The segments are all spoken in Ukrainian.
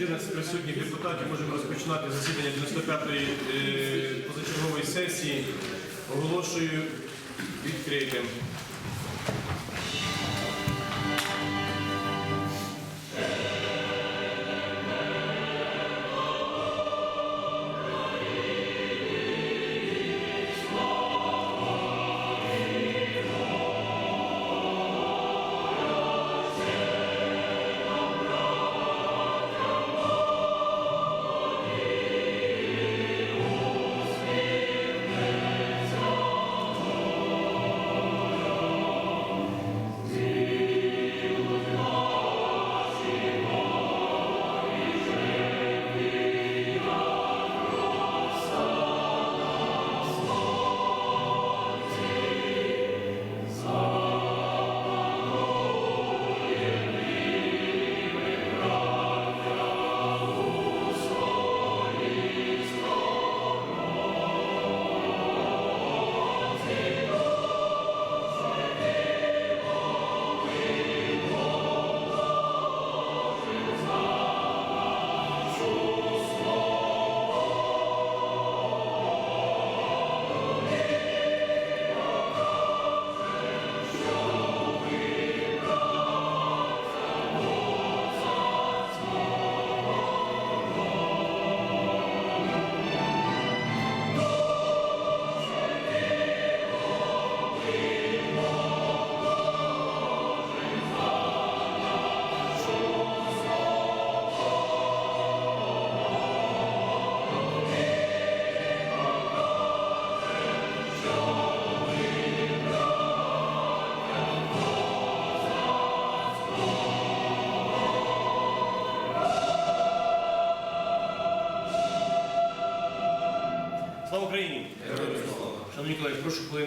14 присутніх депутатів можемо розпочинати засідання 95-ї е, позачергової сесії. Оголошую відкритим.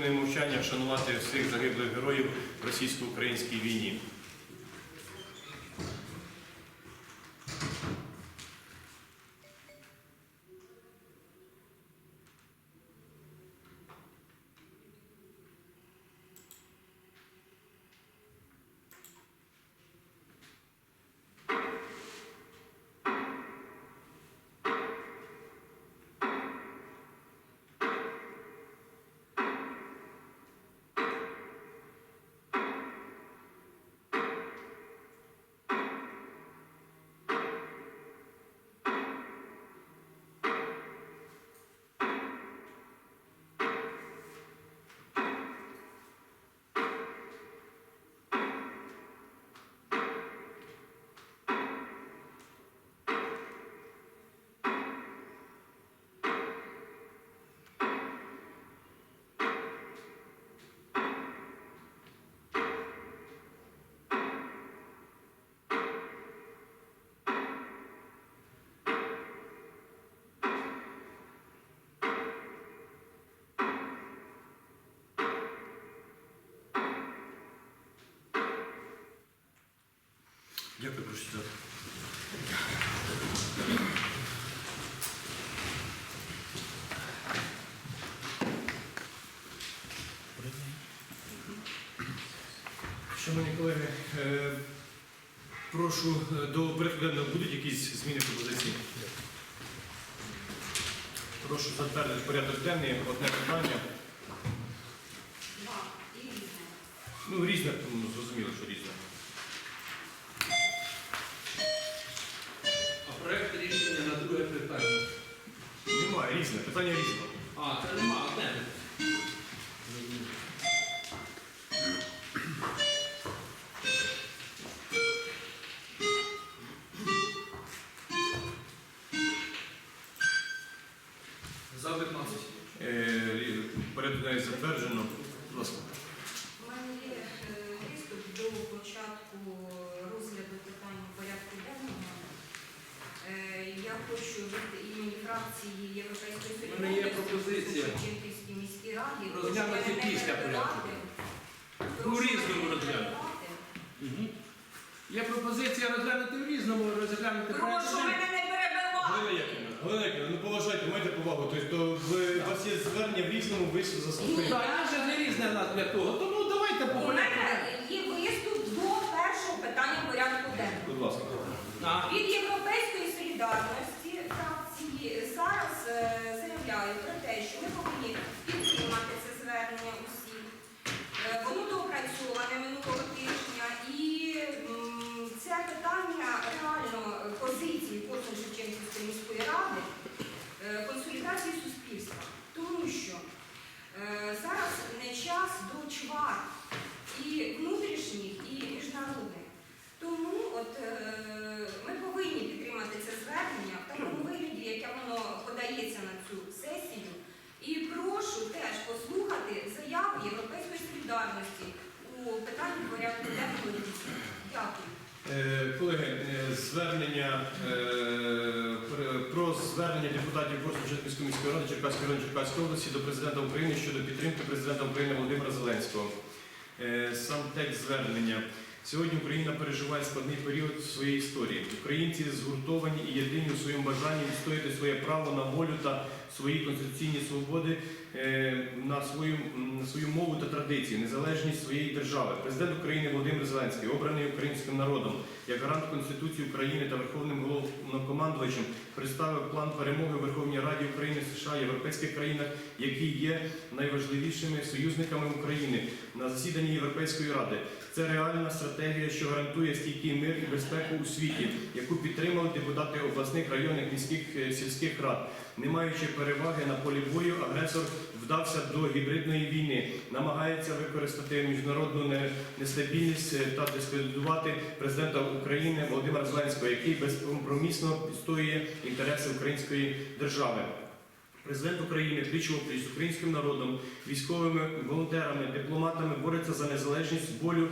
Хвилиною мовчання вшанувати всіх загиблих героїв російсько-українській війні. Дякую, прошу сідати. Шановні колеги, е, прошу е, до порядку будуть якісь зміни пропозиції? Прошу затвердити порядок денний, одне питання. Два і різне. Ну, різне, ну, зрозуміло, що різне. Немає, різне, питання різне. А, це нема, одне. За 15. Е, рі- Порядок денний затверджено. Будь ласка. У мене є е, виступ до початку розгляду питань порядку денного. Е, Я хочу від імені фракції Європейської У мене є солідарності пропозиція. в Шевченківській міській раді Розглянути прошу мене не після порядку. перебивати. У Прошу різному мене не розглянути. перебивати. Є пропозиція розглянути в різному, розглянути Прошу мене не перебивати. Галина Яківна, ну поважайте, майте повагу. Тобто ви- у вас є звернення в різному, ви Ну заслухаєте. так, я вже не різне в нас для того. Тому давайте по У порядку. мене є виступ до першого питання порядку денного. Будь ласка. А, Від Європейської солідарності фракції зараз е, заявляю про те, що ми повинні підтримати це звернення усіх. Е, Воно доопрацьоване минулого тижня і м, це питання реально е, позиції Космос Шевченківської міської ради е, консолідації суспільства. Тому що е, зараз не час до чвар і внутрішніх, і міжнародних. Тому от е, ми повинні підтримати це звернення в такому вигляді, яке воно подається на цю сесію. І прошу теж послухати заяви Європейської солідарності у питанні порядку денного. Дякую. Е, Колеги, е, звернення про звернення депутатів Корсунченківської міської ради Черкаської району Черкаської області до президента України щодо підтримки президента України Володимира Зеленського. Е, Сам текст звернення. Сьогодні Україна переживає складний період в своїй історії. Українці згуртовані і єдині у своєму бажанні відстояти своє право на волю та свої конституційні свободи на свою, на свою мову та традиції, незалежність своєї держави. Президент України Володимир Зеленський, обраний українським народом як гарант Конституції України та Верховним головнокомандувачем, представив план перемоги у Верховній Раді України, США, європейських країнах, які є найважливішими союзниками України на засіданні Європейської ради. Це реальна стратегія, що гарантує стійкий мир і безпеку у світі, яку підтримали депутати обласних, районних, міських е, сільських рад. Не маючи переваги на полі бою, агресор вдався до гібридної війни, намагається використати міжнародну нестабільність е, та дискредитувати президента України Володимира Зеленського, який безкомпромісно відстоює інтереси української держави. Президент України пліч опліч з українським народом, військовими волонтерами, дипломатами бореться за незалежність, волю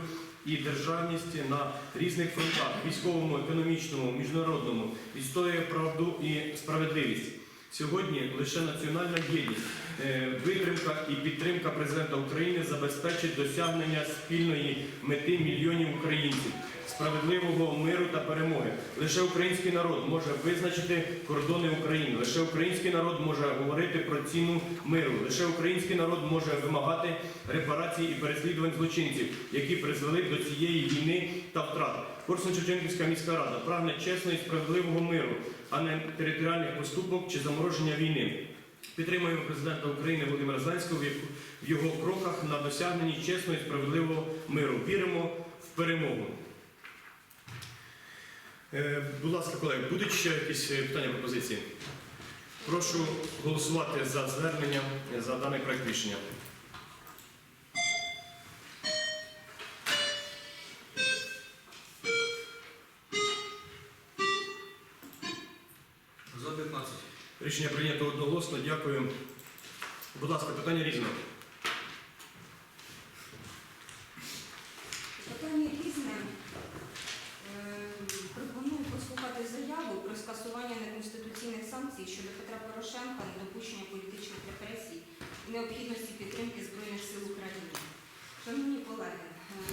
і державність на різних фронтах військовому, економічному, міжнародному, відстоює правду і справедливість. Сьогодні лише національна єдність, е, витримка і підтримка президента України забезпечить досягнення спільної мети мільйонів українців, справедливого миру та перемоги. Лише український народ може визначити кордони України. Лише український народ може говорити про ціну миру. Лише український народ може вимагати репарацій і переслідувань злочинців, які призвели до цієї війни та втрат. Корсун-Шевченківська міська рада прагне чесного і справедливого миру, а не територіальних поступок чи замороження війни. Підтримуємо президента України Володимира Зеленського в його кроках на досягненні чесного і справедливого миру. Віримо в перемогу. Е, Будь ласка, колеги, будуть ще якісь е, питання пропозиції? Прошу голосувати за звернення е, за даний проект рішення. За 15. Рішення прийнято одноголосно. Дякую. Будь ласка, питання різне. Питання різне. Е, Пропоную послухати заяву про скасування неконституційних санкцій щодо Петра Порошенка, недопущення політичних репресій і необхідності підтримки Збройних сил України. Шановні колеги,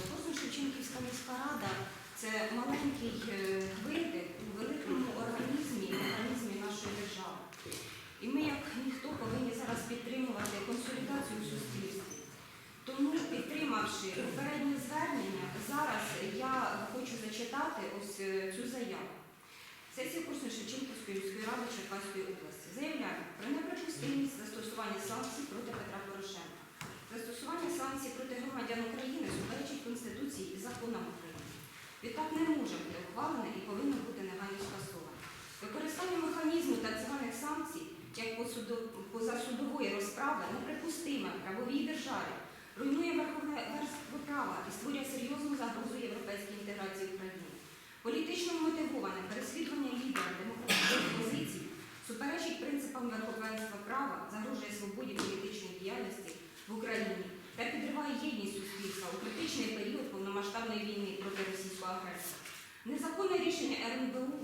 Корсун Шевченківська міська рада це маленький е, витик у великому організмі, організмі нашої держави. І ми, як ніхто, повинні зараз підтримувати консолідацію в суспільстві. Тому, підтримавши попереднє звернення, зараз я хочу зачитати ось е, цю заяву. Сесія курсу Шевченківської міської ради Черкаської області заявляє про неприпустимість застосування санкцій проти Петра Порошенка. Застосування санкцій проти громадян України суперечить Конституції і законам України. Відтак не може бути ухвалене і повинно бути негайно скасоване. Використання механізму так званих санкцій як позасудової розправи неприпустиме в правовій державі, руйнує верховне верство права і створює серйозну загрозу європейській інтеграції України. Політично мотивоване переслідування лідера демократичних позицій суперечить принципам верховенства права, загрожує свободі політичної діяльності в Україні та підриває єдність суспільства у критичний період повномасштабної війни проти російського агресора. Незаконне рішення РНБУ,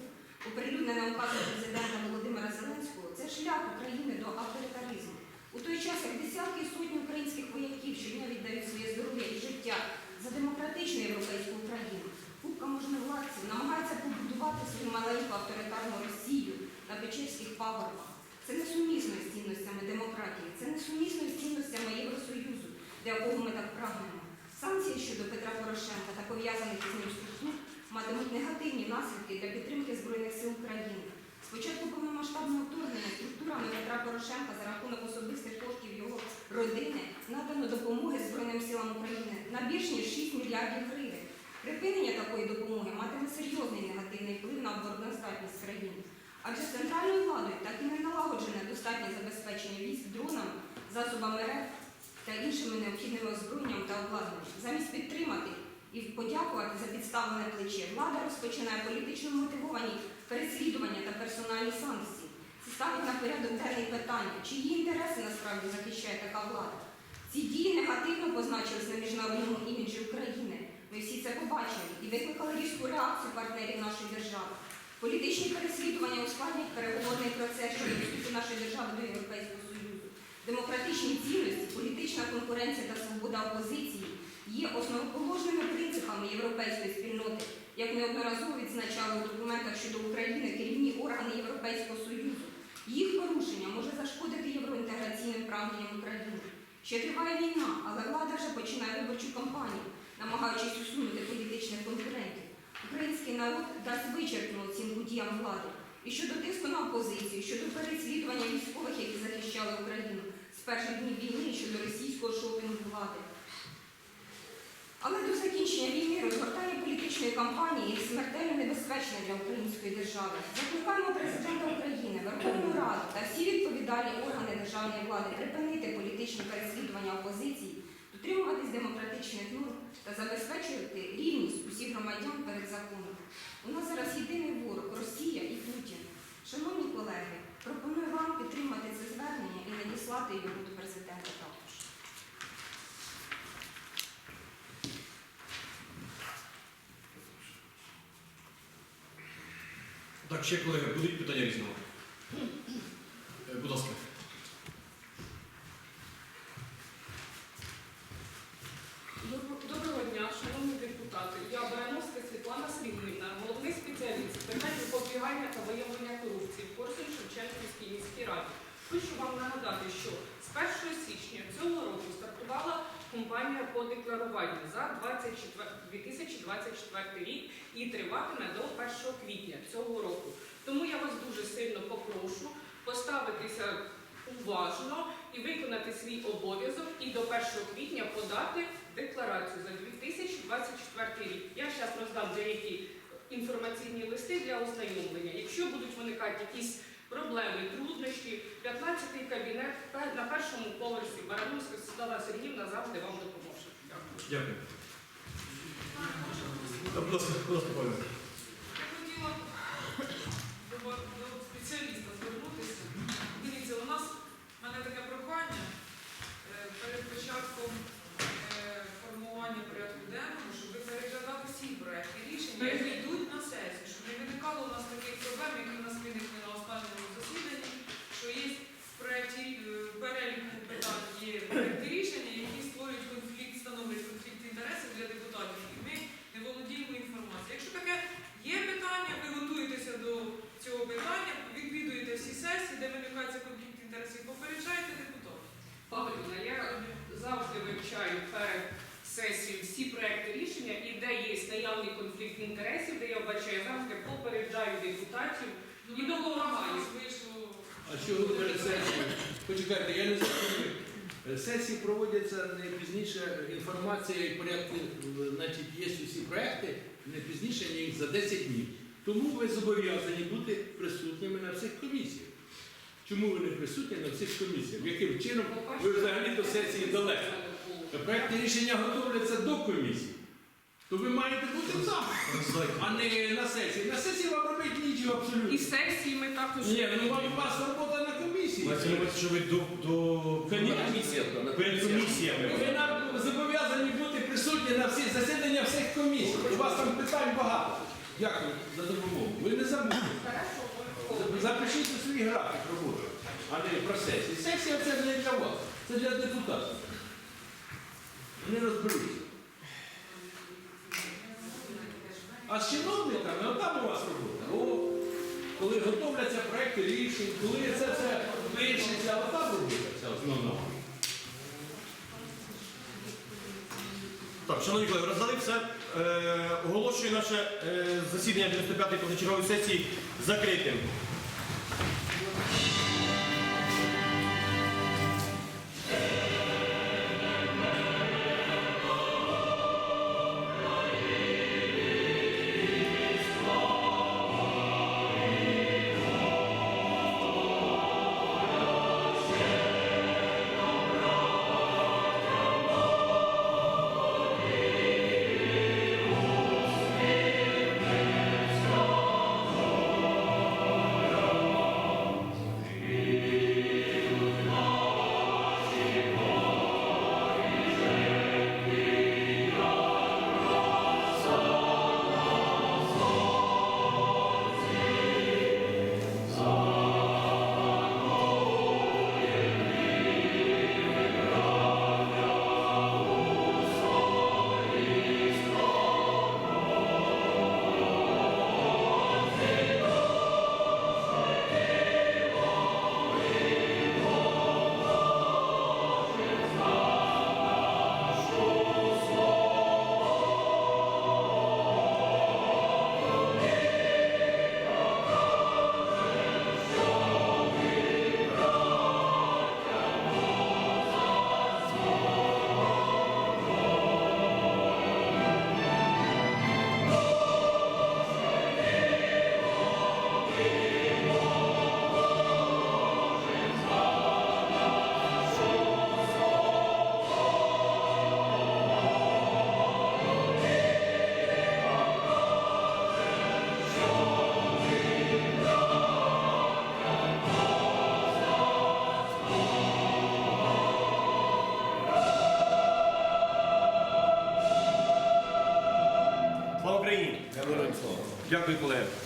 оприлюднене указом президента Володимира Зеленського, це шлях України до авторитаризму. У той час, як десятки і сотні українських вояків щодня віддають своє здоров'я і життя за демократичну європейську Україну, купка можновладців намагається побудувати свою маленьку авторитарну Росію на Печерських пагорбах. Це несумісно з цінностями демократії, це несумісно з цінностями Євросоюзу, до якого ми так прагнемо. Санкції щодо Петра Порошенка та пов'язаних із ним структур матимуть негативні наслідки для підтримки Збройних сил України. Спочатку повномасштабного вторгнення структурами Петра Порошенка за рахунок особистих коштів його родини надано допомоги Збройним силам України на більш ніж 6 мільярдів гривень. Припинення такої допомоги матиме серйозний негативний вплив на обороноздатність країни. Адже центральною владою так і не налагоджене достатнє забезпечення військ дронами, засобами РЕП та іншими необхідними озброєнням та обладнанням. Замість підтримати і подякувати за підставлене плече, влада розпочинає політично мотивовані переслідування та персональні санкції. Це ставить на порядок денний питання, чиї інтереси насправді захищає така влада. Ці дії негативно позначились на міжнародному іміджі України. Ми всі це побачили і викликали різку реакцію партнерів нашої держави. Політичні переслідування ускладнять переговорний процес щодо вступу нашої держави до Європейського Союзу. Демократичні цінності, політична конкуренція та свобода опозиції є основоположними принципами європейської спільноти, як неодноразово відзначали у документах щодо України керівні органи Європейського Союзу. Їх порушення може зашкодити євроінтеграційним прагненням України. Ще триває війна, але влада вже починає виборчу кампанію, намагаючись усунути конкурентів. Український народ дасть вичерпну оцінку діям влади і щодо тиску на опозицію, щодо переслідування військових, які захищали Україну з перших днів війни щодо російського шопінгу влади. Але до закінчення війни розгортання політичної кампанії є смертельно небезпечне для української держави. Закликаємо президента України, Верховну Раду та всі відповідальні органи державної влади припинити політичні переслідування опозиції, дотримуватись демократичних норм та забезпечувати рівність усіх громадян перед законом. У єдиний ворог Росія і Путін. Шановні колеги, пропоную вам підтримати це звернення і надіслати його до президента також. Так, ще колеги, будуть питання різного? Е, Будь ласка. Добро- Доброго дня, шановні депутати. Я Барановська Світлана Срібнівна, головний спеціаліст з питань запобігання та виявлення корупції в Корсунь Шевченківській міській раді. Хочу вам нагадати, що з 1 січня цього року стартувала кампанія по декларуванню за 24 2024 рік і триватиме до 1 квітня цього року. Тому я вас дуже сильно попрошу поставитися уважно і виконати свій обов'язок і до 1 квітня подати декларацію за 2024 рік. Я зараз роздам деякі інформаційні листи для ознайомлення. Якщо будуть виникати якісь проблеми, труднощі, 15-й кабінет на першому поверсі Барановська Світлана Сергіївна завжди вам допоможе. Дякую. Дякую. Я хотіла до, спеціаліста звернутися. Дивіться, у нас в мене таке прохання е, перед початком е, формування порядку денного, щоб ви переглядали всі проекти рішення, які йдуть на сесію, щоб не виникало у нас таких проблем, які у нас виникли на останньому засіданні, що є в проекті е, в переліку питань є проекти рішення, які створюють конфлікт, становлять конфлікт інтересів для депутатів. І ми не володіємо інформацією. Якщо таке є питання, ви готуєтеся до цього питання, відвідуєте всі сесії, де виникається конфлікт інтересів, попереджайте депутатів. Павлівна, я завжди вивчаю перед сесією всі проекти рішення і де є наявний конфлікт інтересів, де я вбачаю, завжди попереджаю депутатів і допомагаю. У нас вийшло А що сесією? Почекайте, я не зрозумів. Сесії проводяться не пізніше інформація і порядки, е, значить, є усі проекти не пізніше, ніж за 10 днів. Тому ви зобов'язані бути присутніми на всіх комісіях. Чому ви не присутні на всіх комісіях? Яким чином ви взагалі до сесії далеко? Проекти рішення готовляться до комісії. То ви маєте бути там, а не на сесії. На сесії вам робити нічого І абсолютно. сесії ми також Ні, ну вам у вас робота на комісії. На увазі, що ви до, до... Конечно. перед комісіями. Ви нам зобов'язані бути присутні на всіх засіданнях всіх комісій. У вас там питань багато. Дякую за допомогу. Ви не забудьте. Запишіть у свій графік роботи, а не про сесії. Сесія це не для вас, це для депутатів. Вони розберуться. А з чиновниками, отам у вас робота. О, коли готовляться проекти рішень, коли це все вирішиться, от там робота вся основна. Так, шановні колеги, роздали все. Е, оголошую наше е, засідання 95-ї позачергової сесії закритим. Дякую, колеги.